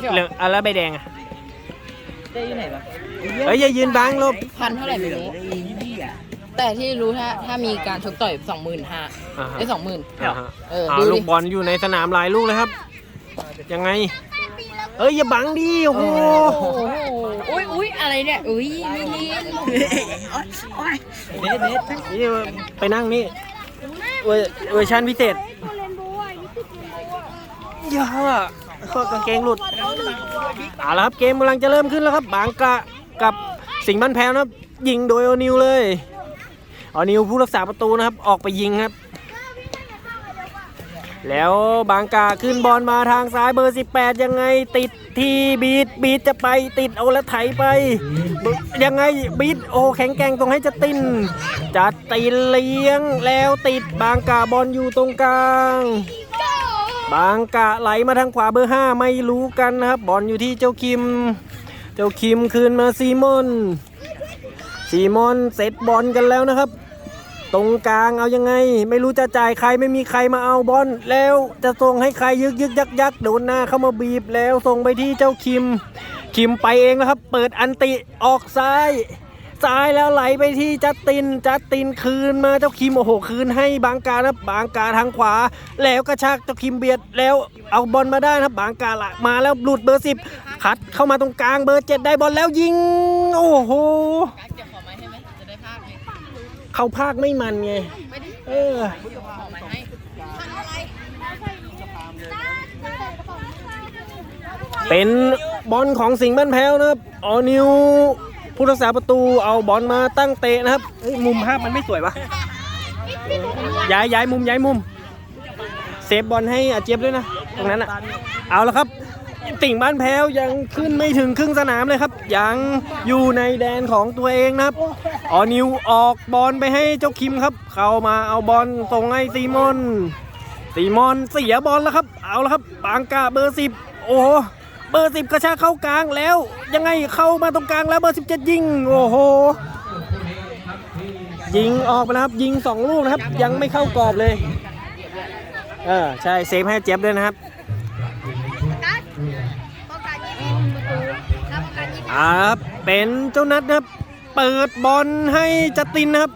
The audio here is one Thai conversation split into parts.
ใช่เหลืหรอองอะแล้วใบแดงอะเจ๊อยู่ไหนวะเอ้ยอย่ายืนบังลบพันเท่าไหร่ไม่รู้แต่ที่รู้ถ้าถ้ามีการชกต่อยสองหมื่นห้าอ่าฮะได้สองหมื่น อ่าฮะเอออ่าดูดิ ลูกบอลอยู่ในสนามหลายลูกเลยครับ ยังไง เอ้ยอย่าบังดิโอ้โหโอ้โหอุ้ยอุ้ยอะไรเนี่ย อุ้ยไม่เล่นเด็ดเด็ดนี่ไปนั่งนี่เวอร์เวอร์ชันพิเศษเยอะ ข้อกางเกงหลุดเอาละครับเกมกำลังจะเริ่มขึ้นแล้วครับ บางกะกับสิงห์บ้านแพ้วนะครับ ยิงโดยโอนิวเลยโอนิวผู้รักษาประตูนะครับ ออกไปยิงครับ แล้วบางกาขึ้นบอลมาทางซ้ายเบอร์ 18 ยังไงติดที่บีดบีดจะไปติดเอาแล้วไถไป ยังไงบีดโอแข็งแกร่งตรงให้จะตินจะตีเลี้ยงแล้วติดบางกาบอลอยู่ตรงกลาง บางกะไหลมาทางขวาเบอร์5ไม่รู้กันนะครับ บอลอยู่ที่เจ้าคิม เจ้าคิมคืนมาซีมอนซีมอนเซตบอลกันแล้วนะครับ ตรงกลางเอายังไง ไม่รู้จะจ่ายใครไม่มีใครมาเอาบอลแล้วจะส่งให้ใครยึกยึกยักยักโดนหน้าเข้ามาบีบแล้วส่งไปที่เจ้าคิม คิมไปเองนะครับ เปิดอันติออกซ้าย ซ้ายแล้วไหลไปที่จัสติน จัสตินคืนมาเจ้าคิมโอ้โหคืนให้บางกานะบางกาทางขวา แล้วกระชากเจ้าคิมเบียดแล้วเอาบอลมาได้ครับบางกาละมาแล้วหลุดเบอร์สิบคัดเข้ามาตรงกลางเบอร์เจ็ดได้บอลแล้วยิง โอ้โหเของไม้ให้ไหมจะได้ภาพเลยเขาพากไม่มันไงเออเป็นบอลของสิงห์บ้านแพ้วนะครับออนิว ผู้รักษาประตูเอาบอลมาตั้งเตะนะครับมุมภาพมันไม่สวยวะย้ายย้ายมุมย้ายมุม เซฟบอลให้อาเจี๊ยบด้วยนะ ตรงนั้นอะ เอาละครับ ติ่งบ้านแพ้วยังขึ้นไม่ถึงครึ่งสนามเลยครับ ยังอยู่ในแดนของตัวเองนะครับออนิวออกบอลไปให้เจ้าคิมครับ เข้ามาเอาบอลส่งให้ซีมอนซีมอนเสียบอลแล้วครับ เอาละครับ บางกาเบอร์สิบโอ้ เบอร์สิบกระชากเข้ากลางแล้ว ยังไงเข้ามาตรงกลางแล้วเบอร์สิบเจ็ดยิง โอ้โห ยิงออกไปแล้วครับ ยิงสองลูกนะครับ ยังไม่เข้ากรอบเลย เออใช่เซฟให้เจ็บด้วยนะครับอ่าครับเป็นเจ้านัดนะครับ เปิดบอลให้จตินนะครับ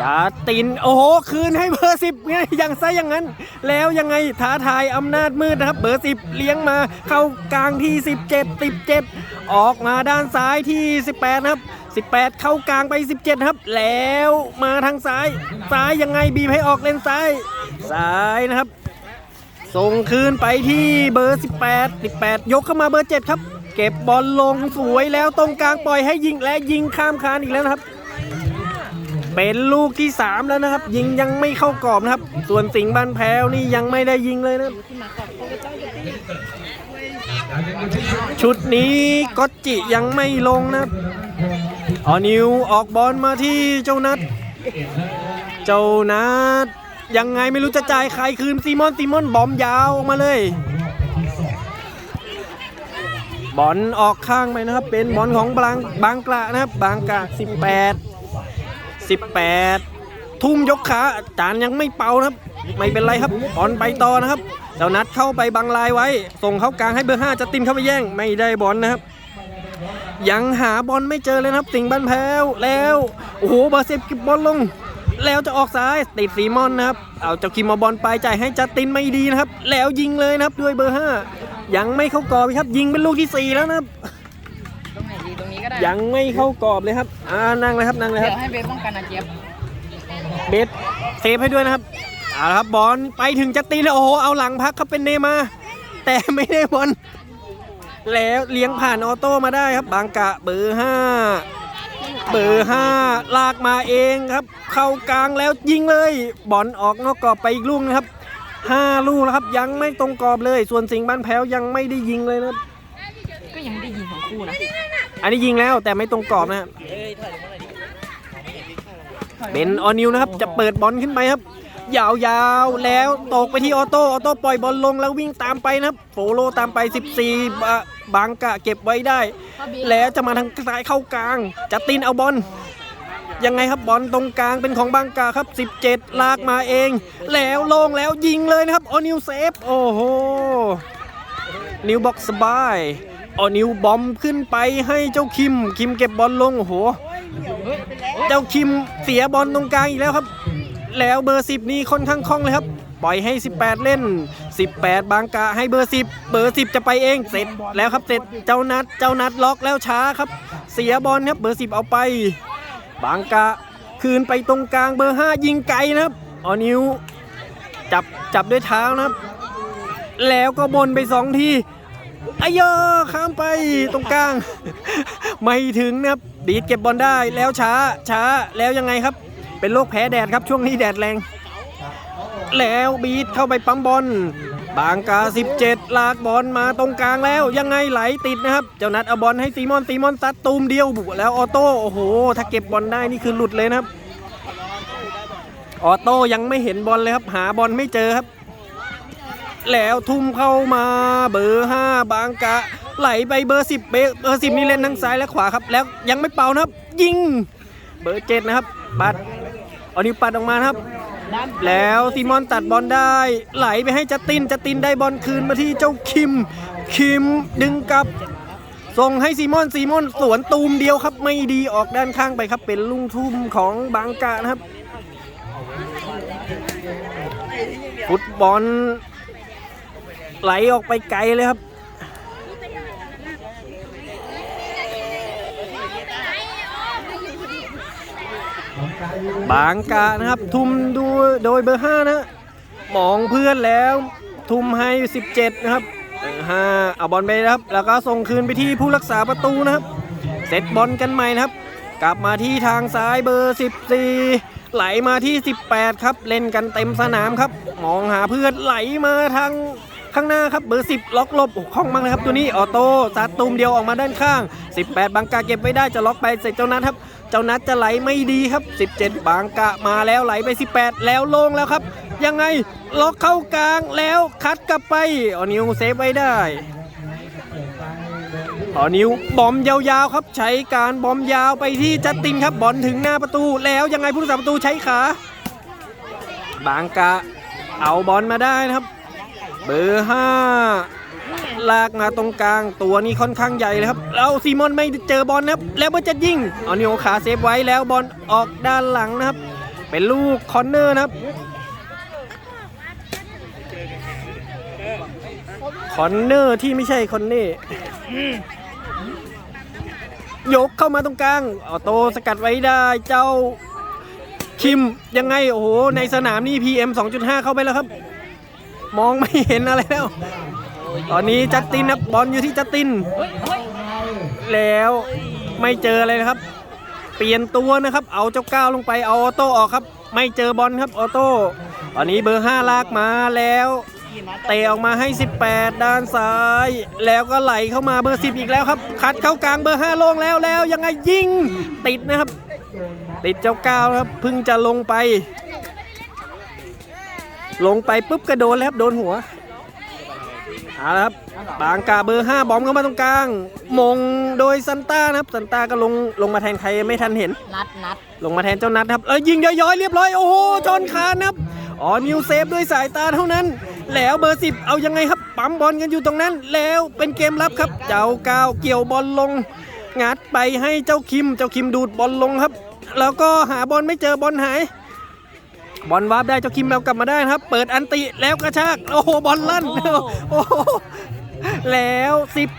จัดตินโอ้โหคืนให้เบอร์สิบอย่างซะอย่างนั้น แล้วยังไงท้าทายอำนาจมืดนะครับ เบอร์สิบเลี้ยงมาเข้ากลางที่ 17 17 ออกมาด้านซ้ายที่ 18 นะครับ 18 เข้ากลางไป 17 ครับ แล้วมาทางซ้าย ซ้ายยังไงบีบให้ออกเลนซ้าย ซ้ายนะครับ ส่งคืนไปที่เบอร์ 18 18 ยกเข้ามาเบอร์ 7 ครับ เก็บบอลลงสวยแล้วตรงกลางปล่อยให้ยิงและยิงข้ามคานอีกแล้วนะครับ เป็นลูกที่ 3 แล้วนะครับ ยิงยังไม่เข้ากรอบนะครับ ส่วนสิงห์บ้านแพ้วนี่ยังไม่ได้ยิงเลยนะ ชุดนี้ก็จิยังไม่ลงนะออนิวออกบอลมาที่เจ้านัด เจ้านัดยังไงไม่รู้จะจ่ายใครคืนซีมอนซีมอนบอมยาวออกมาเลย บอลออกข้างไปนะครับ เป็นบอลของบางบางกระนะครับ บางกระ18 18 ทุ่มยกขาจานยังไม่เป่านะครับ ไม่เป็นไรครับบอลไปต่อนะครับเจ้านัดเข้าไปบังลายไว้ ส่งเข้ากลางให้เบอร์5จะติมเข้าไปแย่งไม่ได้บอลนะครับ ยังหาบอลไม่เจอเลยนะครับสิงบ้านแพ้วแล้วโอ้โหเบอร์สิบก็บบอลลง แล้วจะออกซ้ายติดซีมอนนะครับเอาเจ้าคิมมาบอลไปจ่ายให้จัดตินไม่ดีนะครับ แล้วยิงเลยนะครับด้วยเบอร์5ยังไม่เข้ากรอบครับยิงเป็นลูกที่4แล้วนะครับ ตรงไหนดีตรงนี้ ก็ได้ ยังไม่เข้ากรอบเลยครับ อ่านั่งเลยครับนั่งเลยคเดี๋รัยบ วให้เบสป้องกันนะเจี๊ยบเบสเซฟให้ด้วยนะครับเอาละครับบอลไปถึงจัดตินแล้วโอ้โหเอาหลังพักครับเป็นเนมาร์แต่ไม่ได้บอลแล้วเลี้ยงผ่านออโต้มาได้ครับ บางกะเบอร์5เบอร์ห้าลากมาเองครับ เข้ากลางแล้วยิงเลยบอลออกนอกกรอบไปอีกลูกนะครับห้าลูกแล้วครับยังไม่ตรงกรอบเลย ส่วนสิงห์บ้านแพ้วยังไม่ได้ยิงเลยนะครับ ก็ยังไม่ได้ยิงของคู่นะ อันนี้ยิงแล้วแต่ไม่ตรงกรอบนะครับเอ้ยถอยลงมาหน่อยดิเป็นออนิวนะครับจะเปิดบอลขึ้นไปครับ ยาวๆแล้วตกไปที่ออโต้ออโต้ปล่อยบอลลงแล้ววิ่งตามไปนะครับโฟโลตามไป 14บบางกะเก็บไว้ได้ แล้วจะมาทางซ้ายเข้ากลาง จะตินเอาบอลยังไงครับบอลตรงกลางเป็นของบางกาครับ 17 ลากมาเอง แล้วลงแล้วยิงเลยนะครับออนิวเซฟโอ้โหนิวบอกสบาย เอานิวบอมขึ้นไปให้เจ้าคิม คิมเก็บบอลลงโอ้โห เจ้าคิมเสียบอลตรงกลางอีกแล้วครับ แล้วเบอร์ 10 นี่ค่อนข้างคล่องเลยครับ ปล่อยให้ 18 เล่น 18 บางกะให้เบอร์ 10 เบอร์ 10 จะไปเองเสร็จแล้วครับเสร็จเจ้านัดเจ้านัดล็อกแล้วช้าครับ เสียบอลครับเบอร์ 10 เอาไป บางกะคืนไปตรงกลางเบอร์ 5 ยิงไกลนะครับออนิวจับจับด้วยเท้านะครับ แล้วก็บนไปสองที อายอข้ามไปตรงกลาง ไม่ถึงนะครับ ดีดเก็บบอลได้แล้วช้าช้าแล้วยังไงครับ เป็นโรคแพ้แดดครับช่วงนี้แดดแรง แล้วบีดเข้าไปปั๊มบอลบางกา 17 ลากบอลมาตรงกลางแล้วยังไงไหลติดนะครับ เจ้านัดเอาบอลให้ซีมอนซีมอนซัดตูมเดียวบุกแล้วออโต้โอ้โห ถ้าเก็บบอลได้นี่คือหลุดเลยนะครับ ออโต้ยังไม่เห็นบอลเลยครับ หาบอลไม่เจอครับ แล้วทุ่มเข้ามาเบอร์5บางกะ ไหลไปเบอร์10เบเบอร์10นี่เล่นทั้งซ้ายและขวาครับ แล้วยังไม่เป่านะครับ ยิง เบอร์7นะครับ ปัดเอานิ้วปัดออกมาครับ แล้วซีมอนตัดบอลได้ ไหลไปให้จัตตินจัตตินได้บอลคืนมาที่เจ้าคิม คิมดึงกลับส่งให้ซีมอนซีมอนสวนตูมเดียวครับ ไม่ดีออกด้านข้างไปครับ เป็นลุงทุ่มของบางกะนะครับ ฟุตบอล ไหลออกไปไกลเลยครับบางกะนะครับ ทุ่มดูโดยเบอร์5นะมองเพื่อนแล้ว ทุ่มให้17 นะครับเบอร์5เอาบอลไปนะครับ แล้วก็ส่งคืนไปที่ผู้รักษาประตูนะครับ เซตบอลกันใหม่นะครับ กลับมาที่ทางซ้ายเบอร์ 14 ไหลมาที่ 18 ครับ เล่นกันเต็มสนามครับ มองหาเพื่อนไหลมาทาง ข้างหน้าครับเบอร์10ล็อกลบโอ้คล่องมากเลยครับตัวนี้ออโต้ซัดตูมเดียวออกมาด้านข้าง 18 บางกาเก็บไว้ได้จะล็อกไปเสร็จเจ้านัทครับ เจ้านัทจะไหลไม่ดีครับ 17 บางกะมาแล้วไหลไป 18 แล้วโล่งแล้วครับ ยังไงล็อกเข้ากลางแล้วคัดกลับไปออนิวเซฟไว้ได้ต่อนิวบอมยาวๆครับ ใช้การบอมยาวไปที่จัสตินครับบอลถึงหน้าประตูแล้วยังไงผู้รักษาประตูใช้ขาบางกะเอาบอลมาได้นะครับ เบอร์ห้าลากมาตรงกลางตัวนี้ค่อนข้างใหญ่เลยครับแล้วซีมอนไม่เจอบอลนะครับ แล้วมันจะยิงเอานิวขาเซฟไว้แล้วบอลออกด้านหลังนะครับ เป็นลูกคอนเนอร์นะครับคอนเนอร์ที่ไม่ใช่คอนเน่ยกเข้ามาตรงกลางออโต้สกัดไว้ได้เจ้าคิมยังไง โอ้โห ในสนามนี่ PM 2.5 เข้าไปแล้วครับ มองไม่เห็นอะไรแล้ว ตอนนี้จัสตินครับบอลอยู่ที่จัสติน แล้วไม่เจออะไรนะครับ เปลี่ยนตัวนะครับ เอาเจ้าก้าวลงไปเอาออโต้ออกครับ ไม่เจอบอลครับออโต้ตอนนี้เบอร์ 5 ลากมาแล้วเตะออกมาให้ 18 ด้านซ้าย แล้วก็ไหลเข้ามาเบอร์ 10 อีกแล้วครับ คัดเข้ากลางเบอร์ 5 ลงแล้วแล้วยังไงยิงติดนะครับ ติดเจ้าก้าวครับเพิ่งจะลงไป ลงไปปุ๊บกระโดนแล้วครับโดนหัวเอาละครับบางกาเบอร์ 5 บอมเข้ามาตรงกลาง มงโดยซันต้านะครับซันต้าก็ลงลงมาแทนใครไม่ทันเห็น นัดนัดลงมาแทนเจ้านัดครับเอ้ยยิงย้อยๆเรียบร้อยโอ้โหจอนคานครับอ๋อนิวเซฟด้วยสายตาเท่านั้น แล้วเบอร์สิบเอายังไงครับปั๊มบอลกันอยู่ตรงนั้น แล้วเป็นเกมรับครับ เจ้าก้าวเกี่ยวบอลลง งัดไปให้เจ้าคิม เจ้าคิมดูดบอลลงครับ แล้วก็หาบอลไม่เจอบอลหาย บอลวาร์ปได้เจ้าคิมแล้วกลับมาได้นะครับ เปิดอันติแล้วกระชากโอ้โหบอลลั่นโอ้โหแล้ว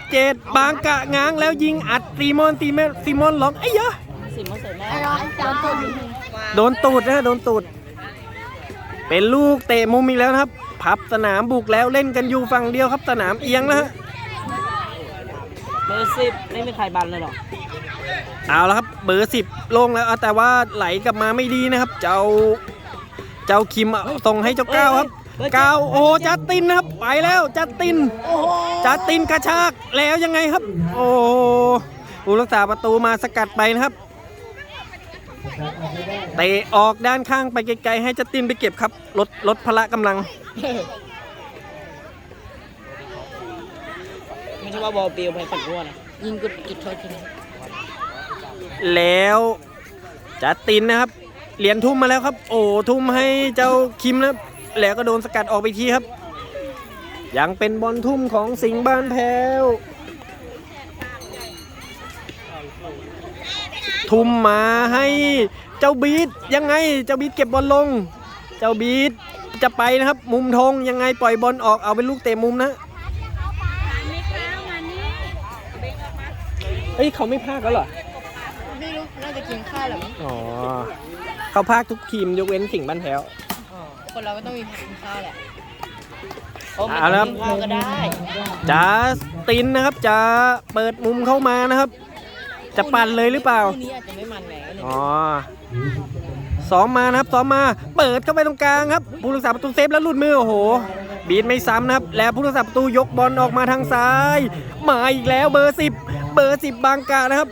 17 บางกะง้างแล้วยิงอัดซีมอนซีเมนซีมอนล็อกไอ้ยะสิมาเสร็จแม่ร้องจ้าโดนตูดนะโดนตูด เป็นลูกเตะมุมอีกแล้วนะครับ พับสนามบุกแล้วเล่นกันอยู่ฝั่งเดียวครับสนามเอียงแล้วฮะเบอร์สิบไม่มีใครบันเลยหรอเอาแล้วครับเบอร์สิบลงแล้วเอาแต่ว่าไหลกลับมาไม่ดีนะครับ เจ้า เจ้าคิมเอาส่งให้เจ้าก้าวครับก้าวโอ้จัดตินนะครับ ไปแล้วจัดตินจัดตินกระชากแล้วยังไงครับ โอ้ผู้รักษาประตูมาสกัดไปนะครับเตะออกด้านข้างไปไกลๆให้จัดตินไปเก็บครับลดลดพละกำลังไม่ใช่ว่าบอลปิวไปฝั่งอ้วนนะยิงกุดจุดโทษทีนี้แล้วจัดตินนะครับ เหรียญทุ่มมาแล้วครับ โอ้ทุ่มให้เจ้าคิมนะครับแล้วก็โดนสกัดออกไปทีครับ ยังเป็นบอลทุ่มของสิงห์บ้านแพ้ว ทุ่มมาให้เจ้าบีดยังไงเจ้าบีดเก็บบอลลง เจ้าบีดจะไปนะครับ มุมธงยังไงปล่อยบอลออกเอาเป็นลูกเตะมุมนะเฮ้ยเขาไม่พลาดแล้วเหรอไม่รู้น่าจะกินข้าวแหละมั้งอ๋อ เขาพากทุกทีมยกเว้นสิงห์บ้านแพ้ว คนเราก็ต้องมีกินข้าวแหละโอ้ไม่เอาต้ละองกินข้าวก็ได้จะตินนะครับจะเปิดมุมเข้ามานะครับ จะปั่นเลยหรือเปล่า คู่นี้อาจจะไม่มันแหละเนี่ยอ๋อซ้อมมานะครับซ้อมมา เปิดเข้าไปตรงกลางครับ ผู้รักษาประตูเซฟแล้วหลุดมือโอ้โห บีดไม่ซ้ำนะครับ แล้วผู้รักษาประตูยกบอลออกมาทางซ้าย มาอีกแล้วเบอร์สิบเบอร์สิบบางกานะครับ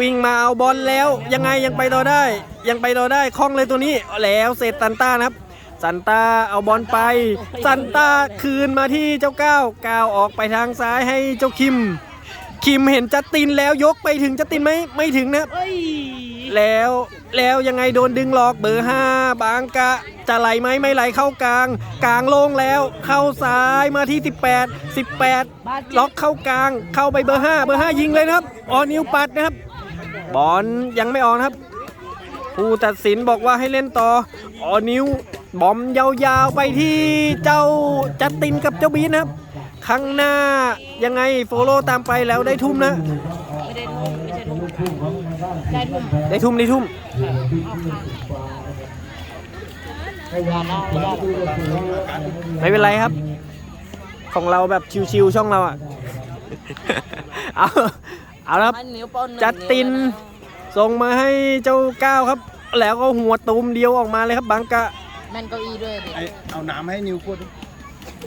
วิ่งมาเอาบอลแล้ว ยังไงยังไปต่อได้ ยังไปต่อได้คล่องเลยตัวนี้แล้วเซตซันต้านะครับซันต้าเอาบอลไปซันต้าคืนมาที่เจ้าก้าวก้าวออกไปทางซ้ายให้เจ้าคิม คิมเห็นจัสตินแล้วยกไปถึงจัสตินไหมไม่ถึงนะครับเอ้ยแล้วแล้วยังไงโดนดึงหลอกเบอร์ห้าบางกะ จะไหลไหมไม่ไหลเข้ากลาง กลางโล่งแล้ว เข้าซ้ายมาที่ 18 18 ล็อกเข้ากลาง เข้าไปเบอร์ห้าเบอร์ห้ายิงเลยนะครับออนิวปัดนะครับ บอลยังไม่ออกครับ ผู้ตัดสินบอกว่าให้เล่นต่อออนิวบอมยาวๆไปที่เจ้าจัสตินกับเจ้าบีนะครับข้างหน้ายังไงโฟโลตามไปแล้วได้ทุ่มนะ ไม่ได้ทุ่มไม่ใช่ทุ่มได้ทุ่มได้ทุ่มได้ทุ่มไม่ได้หรอกไม่เป็นไรครับ ของเราแบบชิวๆช่องเราอะ เอา เอาละครับให้นิ้วโป้งหนึ่งจัดตินวะส่งมาให้เจ้าก้าวครับ แล้วก็หัวตูมเดียวออกมาเลยครับบางกะแม่นเก้าอี้ด้วยดิไอเอาน้ำให้นิวพูด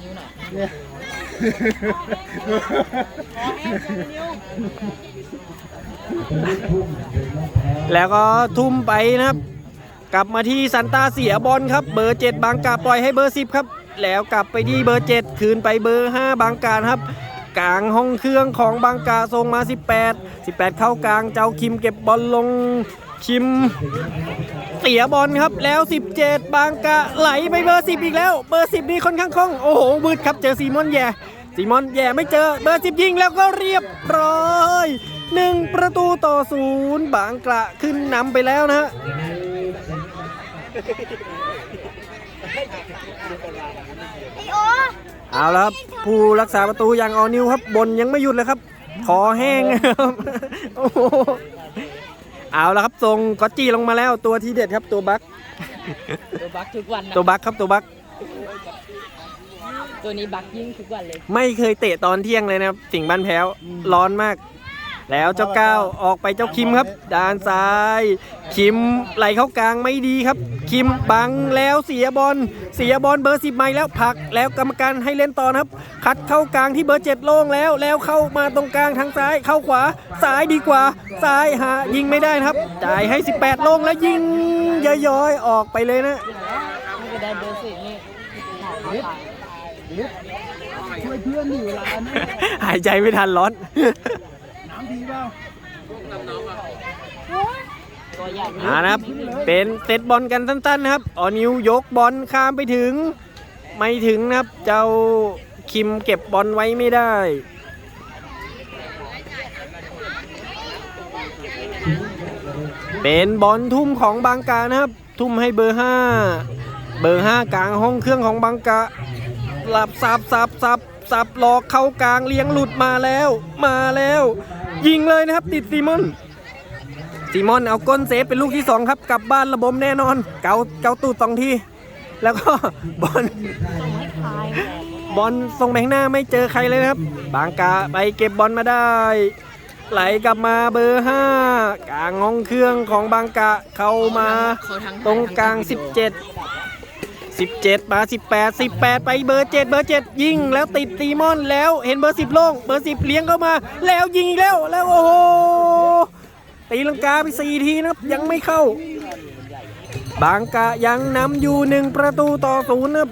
นิ้วหน่อยเนี่ย แล้วก็ทุ่มไปนะครับ กลับมาที่ซันตาเสียบอลครับ เบอร์ 7 บางกาปล่อยให้เบอร์ 10 ครับ แล้วกลับไปที่เบอร์ 7 คืนไปเบอร์ 5 บางกาครับ กลางห้องเครื่องของบางกาส่งมา 18 18 เข้ากลางเจ้าคิมเก็บบอลลงคิมเสียบอลครับแล้ว 17 บางกะไหลไปเบอร์ 10 อีกแล้ว เบอร์ 10 นี่ค่อนข้างคล่อง โอ้โหมืดครับเจอซีมอนแย่ซีมอนแย่ไม่เจอเบอร์ 10 ยิงแล้วก็เรียบร้อยหนึ่งประตูต่อศูนย์บางกะขึ้นนำไปแล้วนะฮะ เอาละครับผู้รักษาประตูอย่างออนิวครับบนยังไม่หยุดเลยครับคอแห้งครับโอ้โหเอาละครับทรงก็จี้ลงมาแล้วตัวที่เด็ดครับตัวบัคตัวบักทุกวันนะตัวบัคครับตัวบัคตัวนี้บักยิ่งทุกวันเลย ไม่เคยเตะตอนเที่ยงเลยนะครับสิงห์บ้านแพ้วร้อนมาก แล้วเจ้าก้าวออกไปเจ้าคิมครับด้านซ้าย คิมไหลเข้ากลางไม่ดีครับ คิมบังแล้วเสียบอลเสียบอลเบอร์สิบไม่แล้วผลักแล้วกรรมการให้เล่นต่อนะครับ คัดเข้ากลางที่เบอร์เจ็ดโล่งแล้ว แล้วเข้ามาตรงกลางทางซ้ายเข้าขวาซ้ายดีกว่าซ้ายหายิงไม่ได้นะครับจ่ายให้ 18 โล่งแล้วยิงย้อยๆออกไปเลยนะนี่ก็ได้เบอร์สิบนี่ช่วยเพื่อนดิเวลาเนี่ยหายใจไม่ทันร้อน น้ำดีเปล่าตัวใหญ่อ่านะครับ เป็นเซตบอลกันสั้นๆนะครับ ออนิวยกบอลข้ามไปถึง ไม่ถึงนะครับ เจ้าคิมเก็บบอลไว้ไม่ได้เป็นบอลทุ่มของบางกานะครับ ทุ่มให้เบอร์ห้าเบอร์ห้ากลางห้องเครื่องของบางกาหลับสับสับสับสับหลอกเข้ากลางเลี้ยงหลุดมาแล้ว มาแล้ว ยิงเลยนะครับ ติดซีมอนซีมอนเอาก้นเซฟเป็นลูกที่2ครับ กลับบ้านระบมแน่นอน เกาเกาตูดสองที แล้วก็บอลบอลส่งไปข้างหน้าไม่เจอใครเลยครับ บางกาไปเก็บบอลมาได้ ไหลกลับมาเบอร์5กลางห้องเครื่องของบางกะเข้ามาตรงกลาง 17 17 มา 18 18 ไปเบอร์ 7 เบอร์ 7 ยิง แล้วติดซีมอนแล้วเห็นเบอร์ 10โล่งเบอร์ 10 เลี้ยงเข้ามา แล้วยิงอีกแล้วแล้วโอ้โหตีลังกาไป 4 ทีนะครับ ยังไม่เข้า บางกะยังนำอยู่ 1 ประตูต่อศูนย์นะครับ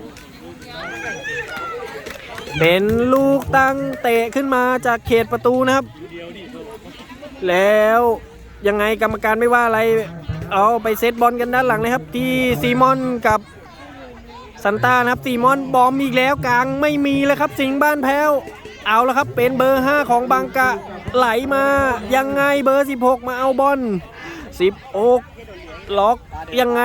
เป็นลูกตั้งเตะขึ้นมาจากเขตประตูนะครับ แล้วยังไงกรรมการไม่ว่าอะไร เอาไปเซตบอลกันด้านหลังเลยครับ ที่ซีมอนกับ ซันต้านะครับซีมอนบอมอีกแล้วกลางไม่มีแล้วครับ สิงห์บ้านแพ้ว เอาแล้วครับเป็นเบอร์ 5 ของบางกะไหลมายังไงเบอร์ 16 มาเอาบอล10โอกล็อกยังไง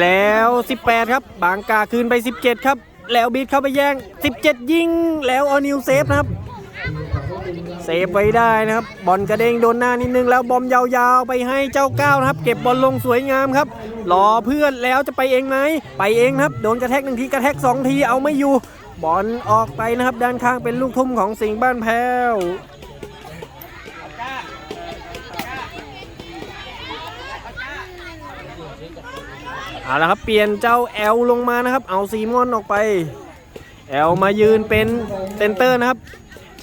แล้ว 18 ครับ บางกาคืนไป 17 ครับ แล้วบีดเข้าไปแย่ง 17 ยิง แล้วออนิวเซฟนะครับ เซฟไว้ได้นะครับ บอลกระเด้งโดนหน้านิดนึงแล้วบอมยาวๆ ไปให้เจ้าก้าวนะครับ เก็บบอลลงสวยงามครับรอเพื่อนแล้วจะไปเองไหมไปเองครับ โดนกระแทกหนึ่งทีกระแทกสองทีเอาไม่อยู่ บอลออกไปนะครับ ด้านข้างเป็นลูกทุ่มของสิงห์บ้านแพ้วเอาละครับเปลี่ยนเจ้าแอลลงมานะครับ เอาซีมอนออกไป แอลมายืนเป็นเซนเตอร์นะครับ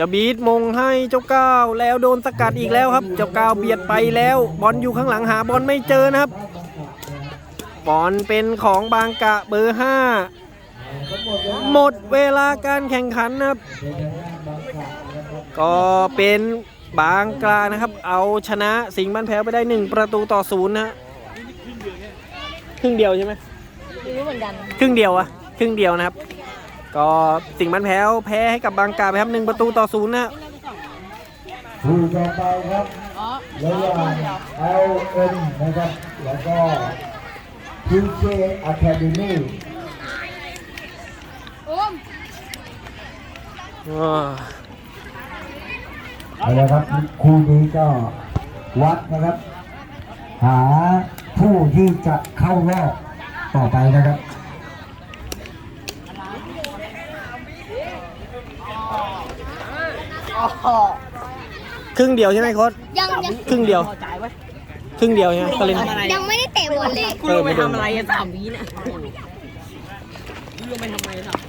จะบีทมงให้เจ้าก้าวแล้วโดนสกัดอีกแล้วครับ เจ้าก้าวเบียดไปแล้ว บอลอยู่ข้างหลังหาบอลไม่เจอนะครับบอลเป็นของบางกะเบอร์5หมดเวลาการแข่งขันนะครับ ก็เป็นบางกลานะครับ เอาชนะสิงห์บ้านแพ้วไปได้1ประตูต่อศูนย์นะฮะครึ่งเดียวใช่ไหมไม่รู้เหมือนกัน ครึ่งเดียวอะครึ่งเดียวนะครับ ก็สิงห์บ้านแพ้วแพ้ให้กับบางกาไปครับหนึ่งประตูต่อศูนย์นะฮะคู่ต่อไปครับอ๋อระหว่าง LN นะครับแล้วก็ QJ Academy อ่าเอาละครับคู่นี้ก็วัดนะครับ หาผู้ที่จะเข้ารอบต่อไปนะครับ ครึ่งเดียวใช่ไหมโค้ชยังยังครึ่งเดียว พอใจไว้ครึ่งเดียวใช่ไหมเขาเล่น ยังไม่ได้เตะบอลเลยกูลงไปทำอะไรอะสามวิเนี่ยกูลงไปทำไมอะสาม